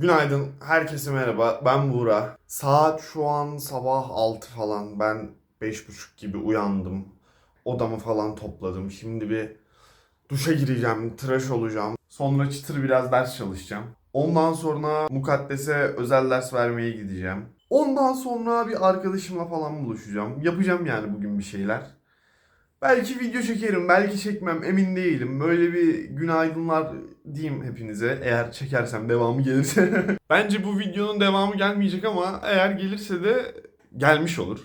Günaydın, herkese merhaba. Ben Buğra. Saat şu an sabah 6 falan. Ben 5.30 gibi uyandım. Odamı falan topladım. Şimdi bir duşa gireceğim, tıraş olacağım. Sonra çıtır biraz ders çalışacağım. Ondan sonra mukaddese özel ders vermeye gideceğim. Ondan sonra bir arkadaşımla falan buluşacağım. Yapacağım yani bugün bir şeyler. Belki video çekerim, belki çekmem emin değilim. Böyle bir günaydınlar diyeyim hepinize. Eğer çekersem devamı gelirse. Bence bu videonun devamı gelmeyecek ama eğer gelirse de gelmiş olur.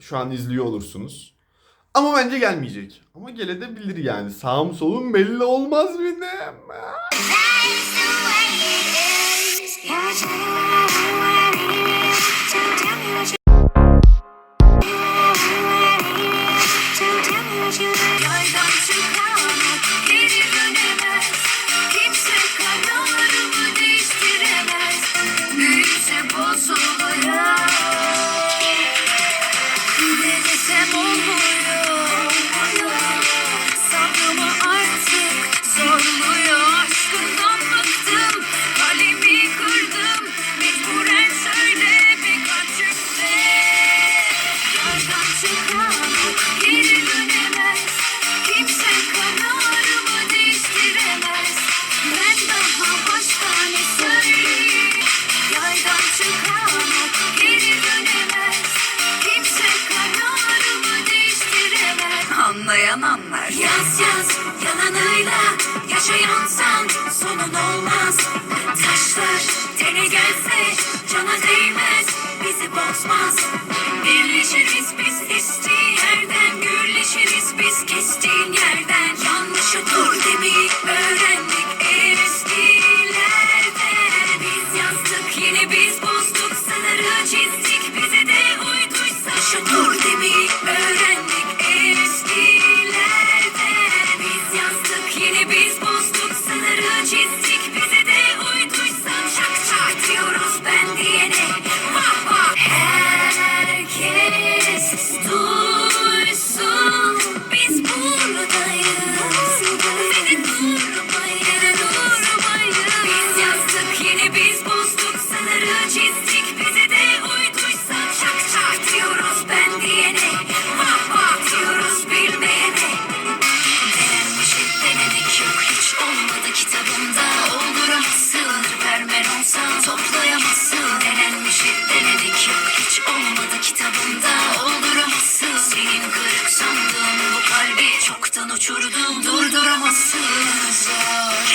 Şu an izliyor olursunuz. Ama bence gelmeyecek. Ama gelebilir yani. Sağım solum belli olmaz benim. Yaydan Yaz yaz yalanıyla yaşayansan sonun olmaz. Taşlar tene gelse cana değmez bizi bozmaz. Birleşiriz biz estiği yerden gürleşiriz biz kestiğin yerden. Yanlışı dur demeyi öğrendik çoktan uçurdum Durduramazsın. Zor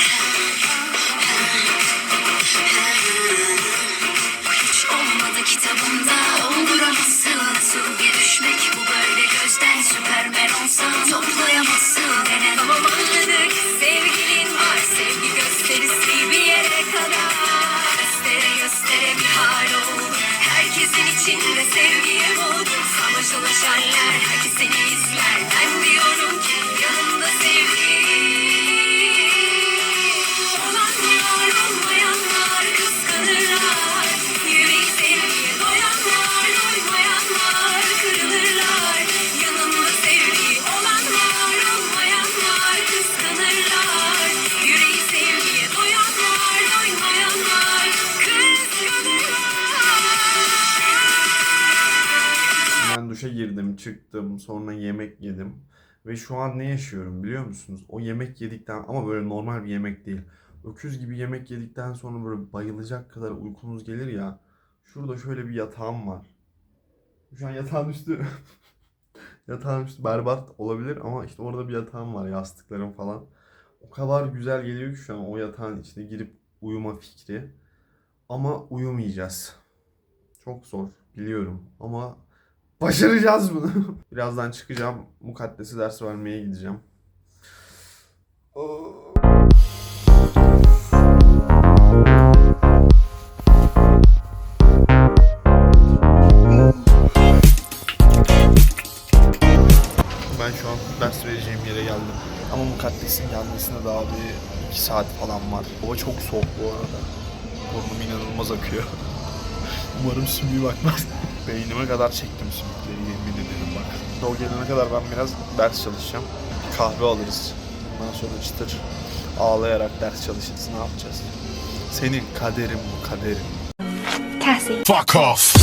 hiç olmadı kitabımda olduramazsın. Nasıl bir düşmek bu böyle gözden Süpermen olsan. Toplayamazsın. Denen babamalık sevgilin var Sevgi gösterisi bir yere kadar. Göstere göstere bir hal ol Herkesin içinde sevgiye bul Savaşalaşarlar herkes seni duşa girdim, çıktım, sonra yemek yedim. Ve şu an ne yaşıyorum biliyor musunuz? O yemek yedikten ama böyle normal bir yemek değil. Öküz gibi yemek yedikten sonra böyle bayılacak kadar uykunuz gelir ya. Şurada şöyle bir yatağım var. Şu an yatağın üstü yatağın üstü berbat olabilir ama işte orada bir yatağım var yastıklarım falan. O kadar güzel geliyor ki şu an o yatağın içine girip uyuma fikri. Ama uyumayacağız. Çok zor biliyorum ama başaracağız bunu. Birazdan çıkacağım. Mukaddesi ders vermeye gideceğim. Ben şu an ders vereceğim yere geldim. Ama mukaddesin gelmesine daha bir iki saat falan var. Hava çok soğuk bu arada. Burnum inanılmaz akıyor. Umarım sümüğü bakmaz. Beynime kadar çektim sümükleri yemin ederim bak. O gelene kadar ben biraz ders çalışacağım. Kahve alırız. Ondan sonra çıtır ağlayarak ders çalışırız. Ne yapacağız? Senin kaderin bu kaderin. Cassie. Fuck off.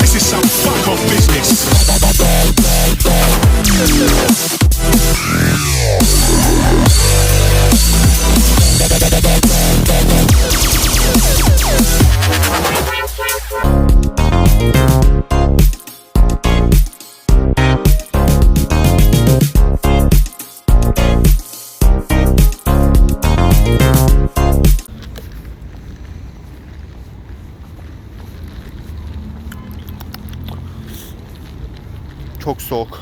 This is some fuck off business. Thank you. Çok soğuk.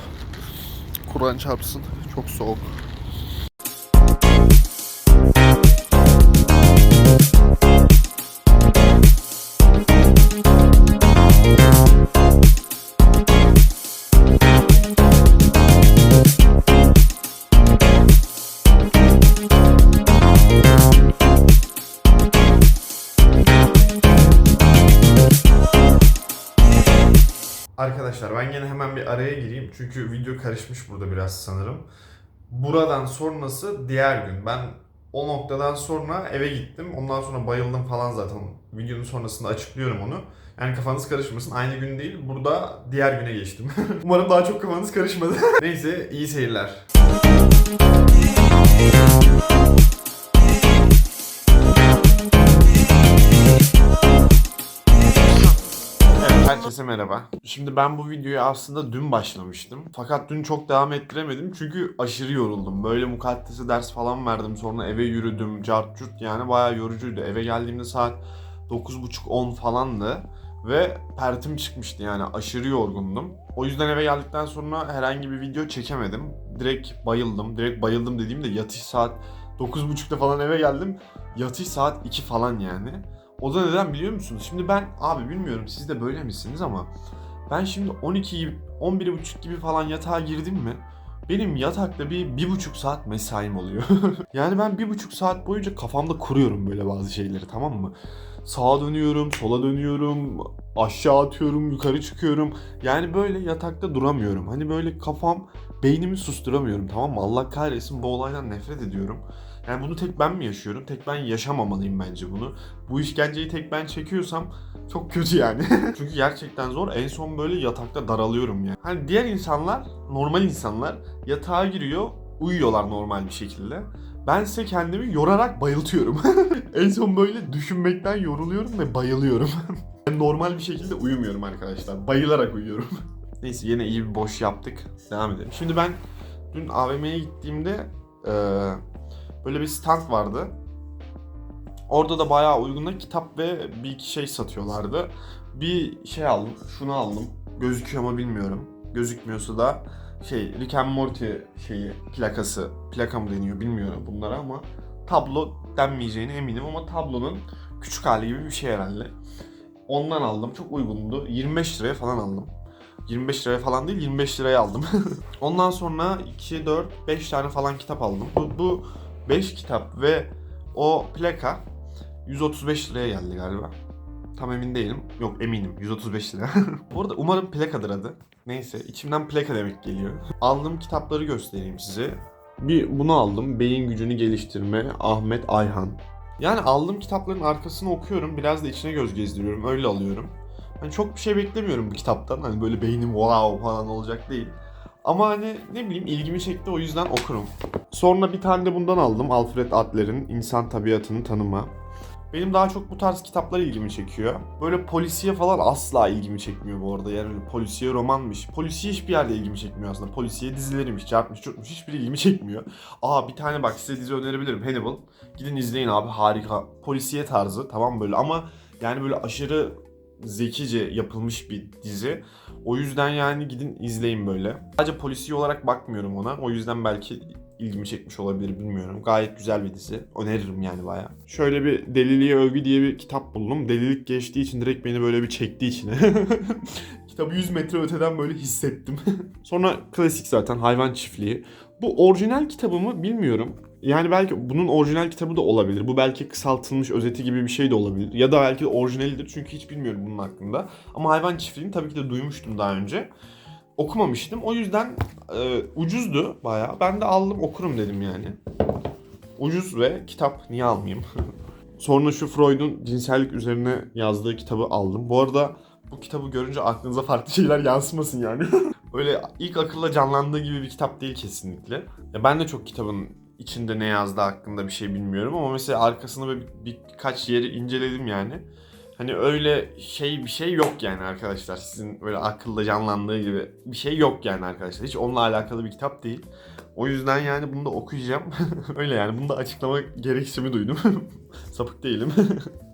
Kur'an çarpsın. Çok soğuk. Arkadaşlar ben yine hemen bir araya gireyim çünkü video karışmış burada biraz sanırım. Buradan sonrası diğer gün. Ben o noktadan sonra eve gittim. Ondan sonra bayıldım falan zaten. Videonun sonrasında açıklıyorum onu. Yani kafanız karışmasın. Aynı gün değil. Burada diğer güne geçtim. Umarım daha çok kafanız karışmadı. Neyse iyi seyirler. Herkese merhaba. Şimdi ben bu videoyu aslında dün başlamıştım. Fakat dün çok devam ettiremedim çünkü aşırı yoruldum. Böyle mukaddese ders falan verdim. Sonra eve yürüdüm. Cart curt yani bayağı yorucuydu. Eve geldiğimde saat 9.30-10 falandı. Ve pertim çıkmıştı yani aşırı yorgundum. O yüzden eve geldikten sonra herhangi bir video çekemedim. Direkt bayıldım. Direkt bayıldım dediğimde yatış saat 9.30'da falan eve geldim. Yatış saat 2 falan yani. O da neden biliyor musunuz? Şimdi ben abi bilmiyorum siz de böyle misiniz ama ben şimdi 12 gibi 11.30 gibi falan yatağa girdim mi benim yatakta bir, bir buçuk saat mesaim oluyor. yani ben bir buçuk saat boyunca kafamda kuruyorum böyle bazı şeyleri tamam mı? Sağa dönüyorum, sola dönüyorum, aşağı atıyorum, yukarı çıkıyorum. Yani böyle yatakta duramıyorum. Hani böyle kafam, beynimi susturamıyorum tamam mı? Allah kahretsin bu olaydan nefret ediyorum. Yani bunu tek ben mi yaşıyorum? Tek ben yaşamamalıyım bence bunu. Bu işkenceyi tek ben çekiyorsam çok kötü yani. Çünkü gerçekten zor. En son böyle yatakta daralıyorum yani. Hani diğer insanlar, normal insanlar yatağa giriyor, uyuyorlar normal bir şekilde. Bense kendimi yorarak bayıltıyorum. en son böyle düşünmekten yoruluyorum ve bayılıyorum. Normal bir şekilde uyumuyorum arkadaşlar. Bayılarak uyuyorum. Neyse yine iyi bir boş yaptık. Devam edelim. Şimdi ben dün AVM'ye gittiğimde eee böyle bir stand vardı. Orada da bayağı uyguna kitap ve bir iki şey satıyorlardı. Bir şey aldım, şunu aldım. Gözüküyor mu bilmiyorum. Gözükmüyorsa da şey Rick and Morty şeyi plakası, plaka mı deniyor bilmiyorum bunlara ama tablo denmeyeceğine eminim ama tablonun küçük hali gibi bir şey herhalde. Ondan aldım. Çok uygundu. 25 liraya falan aldım. 25 liraya falan değil 25 liraya aldım. Ondan sonra 2, 4, 5 tane falan kitap aldım. Bu, bu 5 kitap ve o plaka 135 liraya geldi galiba. Tam emin değilim. Yok eminim 135 lira. Bu arada umarım plakadır adı. Neyse içimden plaka demek geliyor. Aldığım kitapları göstereyim size. Bir bunu aldım. Beyin gücünü geliştirme Ahmet Ayhan. Yani aldığım kitapların arkasını okuyorum. Biraz da içine göz gezdiriyorum. Öyle alıyorum. Hani çok bir şey beklemiyorum bu kitaptan. Hani böyle beynim wow falan olacak değil. Ama hani ne bileyim ilgimi çekti o yüzden okurum. Sonra bir tane de bundan aldım. Alfred Adler'in İnsan Tabiatını Tanıma. Benim daha çok bu tarz kitaplar ilgimi çekiyor. Böyle polisiye falan asla ilgimi çekmiyor bu arada. Yani polisiye romanmış. Polisiye hiçbir yerde ilgimi çekmiyor aslında. Polisiye dizileriymiş, çarpmış, çurtmuş hiçbir ilgimi çekmiyor. Aa bir tane bak size dizi önerebilirim. Hannibal. Gidin izleyin abi harika. Polisiye tarzı tamam böyle ama yani böyle aşırı zekice yapılmış bir dizi. O yüzden yani gidin izleyin böyle. Sadece polisiye olarak bakmıyorum ona. O yüzden belki ilgimi çekmiş olabilir bilmiyorum. Gayet güzel bir dizi. Öneririm yani baya. Şöyle bir Deliliğe Övgü diye bir kitap buldum. Delilik geçtiği için direkt beni böyle bir çekti içine. Kitabı 100 metre öteden böyle hissettim. Sonra klasik zaten Hayvan Çiftliği. Bu orijinal kitabımı bilmiyorum. Yani belki bunun orijinal kitabı da olabilir. Bu belki kısaltılmış özeti gibi bir şey de olabilir. Ya da belki orijinalidir çünkü hiç bilmiyorum bunun hakkında. Ama hayvan çiftliğini tabii ki de duymuştum daha önce. Okumamıştım. O yüzden e, ucuzdu bayağı. Ben de aldım okurum dedim yani. Ucuz ve kitap niye almayayım? Sonra şu Freud'un cinsellik üzerine yazdığı kitabı aldım. Bu arada bu kitabı görünce aklınıza farklı şeyler yansımasın yani. Öyle ilk akılla canlandığı gibi bir kitap değil kesinlikle. Ya ben de çok kitabın içinde ne yazdığı hakkında bir şey bilmiyorum ama mesela arkasını bir, birkaç yeri inceledim yani. Hani öyle şey bir şey yok yani arkadaşlar. Sizin böyle akılda canlandığı gibi bir şey yok yani arkadaşlar. Hiç onunla alakalı bir kitap değil. O yüzden yani bunu da okuyacağım. öyle yani bunu da açıklama gereksinimi duydum. Sapık değilim.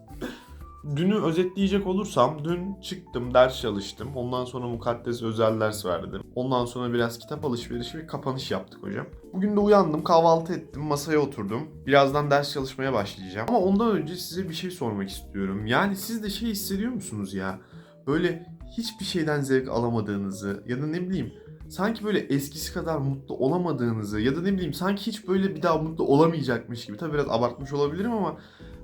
Dünü özetleyecek olursam dün çıktım ders çalıştım. Ondan sonra mukaddes özel ders verdim. Ondan sonra biraz kitap alışverişi ve kapanış yaptık hocam. Bugün de uyandım kahvaltı ettim masaya oturdum. Birazdan ders çalışmaya başlayacağım. Ama ondan önce size bir şey sormak istiyorum. Yani siz de şey hissediyor musunuz ya? Böyle hiçbir şeyden zevk alamadığınızı ya da ne bileyim sanki böyle eskisi kadar mutlu olamadığınızı ya da ne bileyim sanki hiç böyle bir daha mutlu olamayacakmış gibi. Tabii biraz abartmış olabilirim ama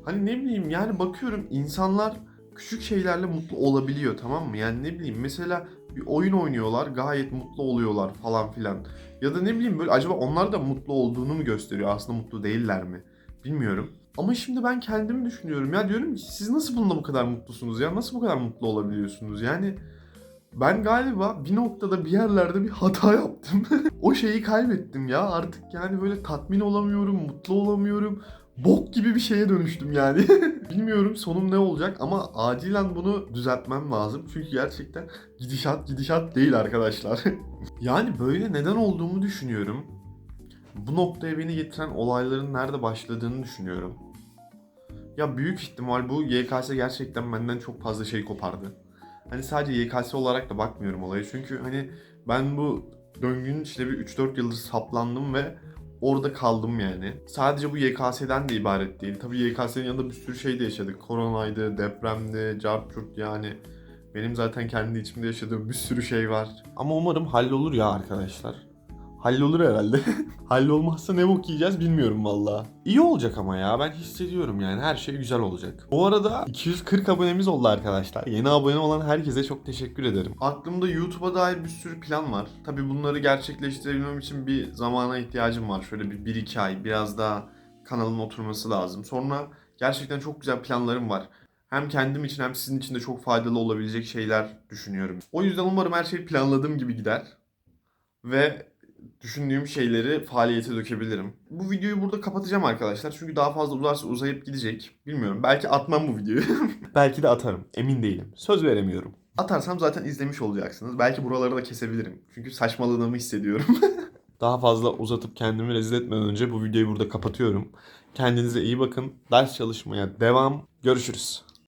Hani ne bileyim yani bakıyorum insanlar küçük şeylerle mutlu olabiliyor tamam mı? Yani ne bileyim mesela bir oyun oynuyorlar gayet mutlu oluyorlar falan filan. Ya da ne bileyim böyle acaba onlar da mutlu olduğunu mu gösteriyor aslında mutlu değiller mi? Bilmiyorum. Ama şimdi ben kendimi düşünüyorum ya diyorum ki siz nasıl bununla bu kadar mutlusunuz ya? Nasıl bu kadar mutlu olabiliyorsunuz? Yani ben galiba bir noktada bir yerlerde bir hata yaptım. o şeyi kaybettim ya. Artık yani böyle tatmin olamıyorum, mutlu olamıyorum bok gibi bir şeye dönüştüm yani. Bilmiyorum sonum ne olacak ama acilen bunu düzeltmem lazım. Çünkü gerçekten gidişat gidişat değil arkadaşlar. yani böyle neden olduğumu düşünüyorum. Bu noktaya beni getiren olayların nerede başladığını düşünüyorum. Ya büyük ihtimal bu YKS gerçekten benden çok fazla şey kopardı. Hani sadece YKS olarak da bakmıyorum olaya. Çünkü hani ben bu döngünün içinde bir 3-4 yıldır saplandım ve orada kaldım yani. Sadece bu YKS'den de ibaret değil. Tabii YKS'nin yanında bir sürü şey de yaşadık. Koronaydı, depremdi, cartçurt yani. Benim zaten kendi içimde yaşadığım bir sürü şey var. Ama umarım hallolur ya arkadaşlar. Hallolur herhalde. Hallolmazsa ne bok yiyeceğiz bilmiyorum valla. İyi olacak ama ya ben hissediyorum yani her şey güzel olacak. Bu arada 240 abonemiz oldu arkadaşlar. Yeni abone olan herkese çok teşekkür ederim. Aklımda YouTube'a dair bir sürü plan var. Tabi bunları gerçekleştirebilmem için bir zamana ihtiyacım var. Şöyle bir 1-2 ay biraz daha kanalın oturması lazım. Sonra gerçekten çok güzel planlarım var. Hem kendim için hem sizin için de çok faydalı olabilecek şeyler düşünüyorum. O yüzden umarım her şey planladığım gibi gider. Ve düşündüğüm şeyleri faaliyete dökebilirim. Bu videoyu burada kapatacağım arkadaşlar. Çünkü daha fazla uzarsa uzayıp gidecek. Bilmiyorum. Belki atmam bu videoyu. Belki de atarım. Emin değilim. Söz veremiyorum. Atarsam zaten izlemiş olacaksınız. Belki buraları da kesebilirim. Çünkü saçmaladığımı hissediyorum. daha fazla uzatıp kendimi rezil etmeden önce bu videoyu burada kapatıyorum. Kendinize iyi bakın. Ders çalışmaya devam. Görüşürüz.